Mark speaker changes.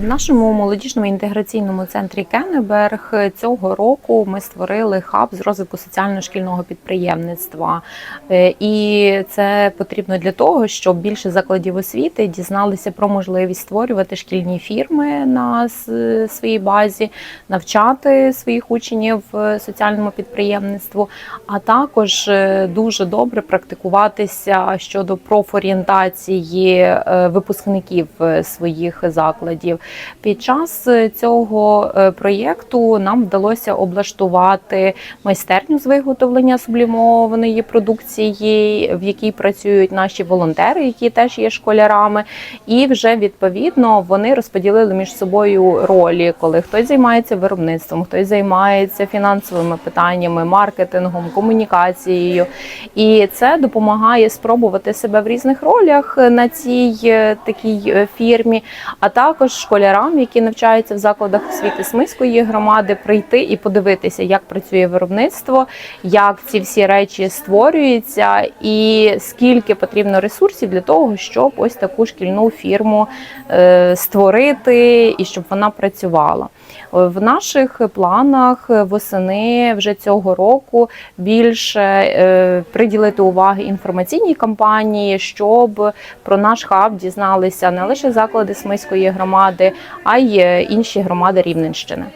Speaker 1: В нашому молодіжному інтеграційному центрі Кеннеберг цього року ми створили хаб з розвитку соціально-шкільного підприємництва. Е, І це потрібно для того, щоб більше закладів освіти дізналися про можливість створювати шкільні фірми на своїй базі, навчати своїх учнів е, соціальному підприємництву, а також е, дуже добре практикуватися щодо профорієнтації випускників своїх закладів. Під час е, цього е, проєкту нам вдалося облаштувати майстерню з виготовлення сублімованої продукції, в якій працюють наші волонтери, які теж є школярами. І вже відповідно вони розподілили між собою ролі, коли хтось займається виробництвом, хтось займається фінансовими питаннями, маркетингом, комунікацією. І це допомагає спробувати себе в різних ролях на цій е, такій е, фірмі, а також школярам, які навчаються в закладах освіти Смиської громади, прийти і подивитися, як працює виробництво, як ці всі речі створюються, і скільки потрібно ресурсів для того, щоб ось таку шкільну фірму е, створити і щоб вона працювала. В наших планах восени вже цього року більше е, приділити уваги інформаційній кампанії, щоб про наш хаб дізналися не лише заклади Смиської громади, а й е, інші громади Рівненщини.